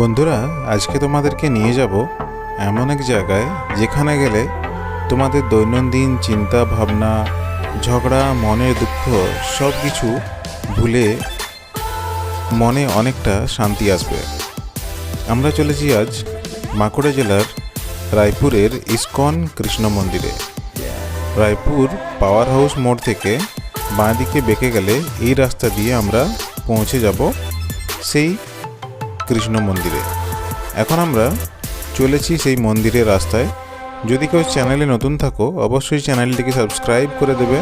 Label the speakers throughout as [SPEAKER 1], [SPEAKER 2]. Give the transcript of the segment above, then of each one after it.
[SPEAKER 1] বন্ধুরা, আজকে তোমাদেরকে নিয়ে যাব এমন এক জায়গায় যেখানে গেলে তোমাদের দৈনন্দিন চিন্তা, ভাবনা, ঝগড়া, মনের দুঃখ সব কিছু ভুলে মনে অনেকটা শান্তি আসবে। আমরা চলেছি আজ বাঁকুড়া জেলার রায়পুরের ইস্কন কৃষ্ণ মন্দিরে। রায়পুর পাওয়ার হাউস মোড় থেকে বাঁ দিকে বেঁকে গেলে এই রাস্তা দিয়ে আমরা পৌঁছে যাব। সেই কৃষ্ণ মন্দিরে। এখন আমরা চলেছি সেই মন্দিরের রাস্তায়। যদি কেউ চ্যানেলে নতুন থাকো, অবশ্যই চ্যানেলটিকে সাবস্ক্রাইব করে দেবে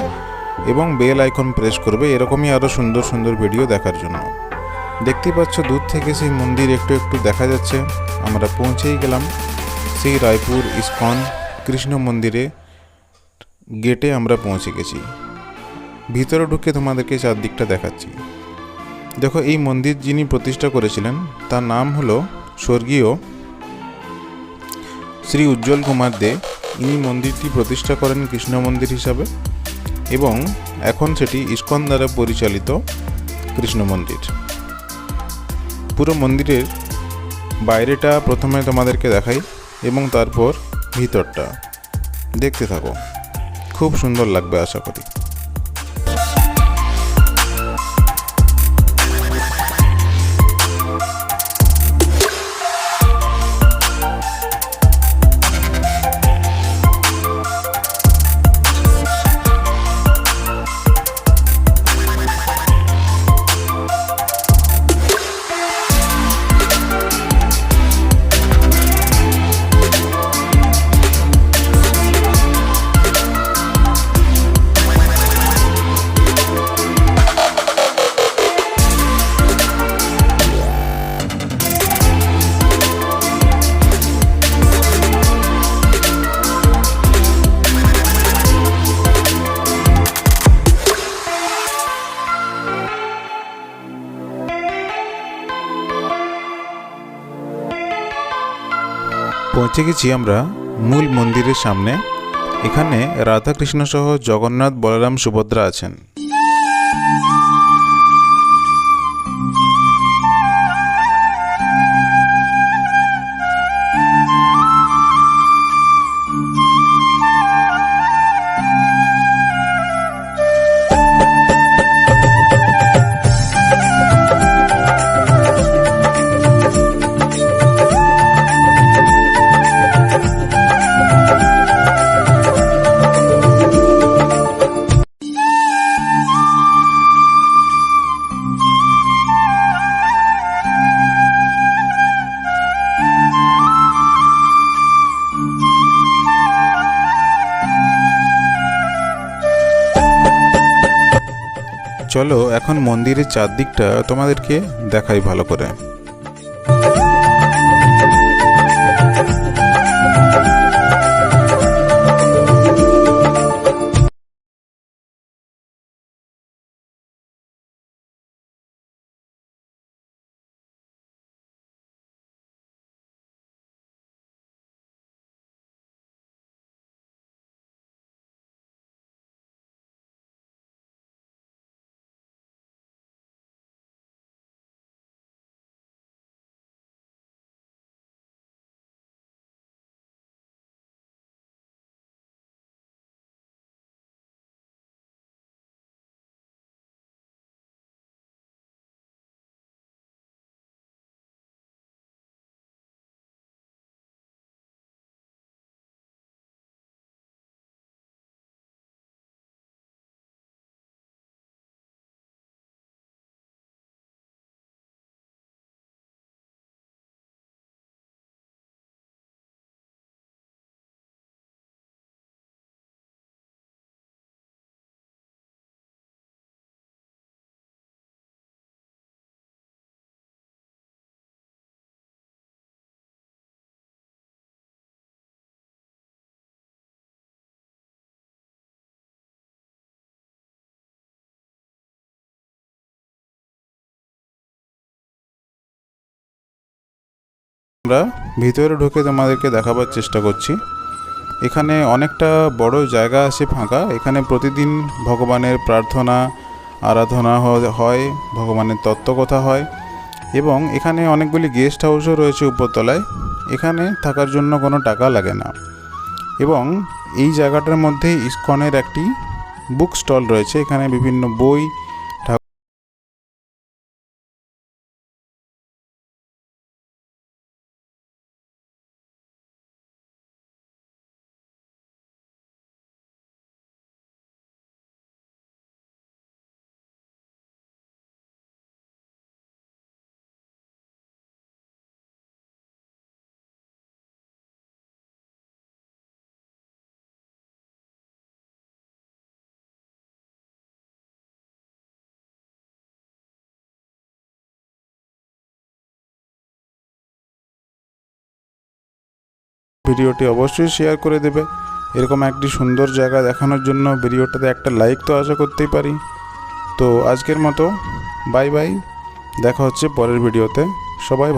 [SPEAKER 1] এবং বেল আইকন প্রেস করবে, এরকমই আরও সুন্দর সুন্দর ভিডিও দেখার জন্য। দেখতে পাচ্ছ, দূর থেকে সেই মন্দির একটু একটু দেখা যাচ্ছে। আমরা পৌঁছেই গেলাম সেই রায়পুর ইস্কন কৃষ্ণ মন্দিরে। গেটে আমরা পৌঁছে গেছি। ভিতরে ঢুকে তোমাদেরকে চারদিকটা দেখাচ্ছি। দেখো, এই মন্দির যিনি প্রতিষ্ঠা করেছিলেন, তার নাম হলো স্বর্গীয় শ্রী উজ্জ্বল কুমার দে। ইনি মন্দিরটি প্রতিষ্ঠা করেন কৃষ্ণ মন্দির হিসাবে এবং এখন সেটি ইস্কন দ্বারা পরিচালিত কৃষ্ণ মন্দির। পুরো মন্দিরের বাইরেটা প্রথমে তোমাদেরকে দেখাই এবং তারপর ভিতরটা। দেখতে থাকো। খুব সুন্দর লাগবে, আশা করি। পৌঁছে গেছি আমরা মূল মন্দিরের সামনে। এখানে রাধাকৃষ্ণ সহ জগন্নাথ বলরাম সুভদ্রা আছেন। চলো এখন মন্দিরের চারদিকটা তোমাদেরকে দেখাই ভালো করে। আমরা ভিতরে ঢুকে তোমাদেরকে দেখাবার চেষ্টা করছি। এখানে অনেকটা বড় জায়গা আছে ফাঁকা। এখানে প্রতিদিন ভগবানের প্রার্থনা, আরাধনা হয়, ভগবানের তত্ত্বকথা হয় এবং এখানে অনেকগুলি গেস্ট হাউসও রয়েছে উপরতলায়। এখানে থাকার জন্য কোনো টাকা লাগে না এবং এই জায়গাটার মধ্যে ইস্কনের একটি বুক স্টল রয়েছে। এখানে বিভিন্ন বই ভিডিওটি অবশ্যই শেয়ার করে দেবে। এরকম একটি সুন্দর জায়গা দেখানোর জন্য ভিডিওটাতে একটা লাইক তো আশা করতেই পারি। তো আজকের মতো বাই বাই দেখা হচ্ছে পরের ভিডিওতে। সবাই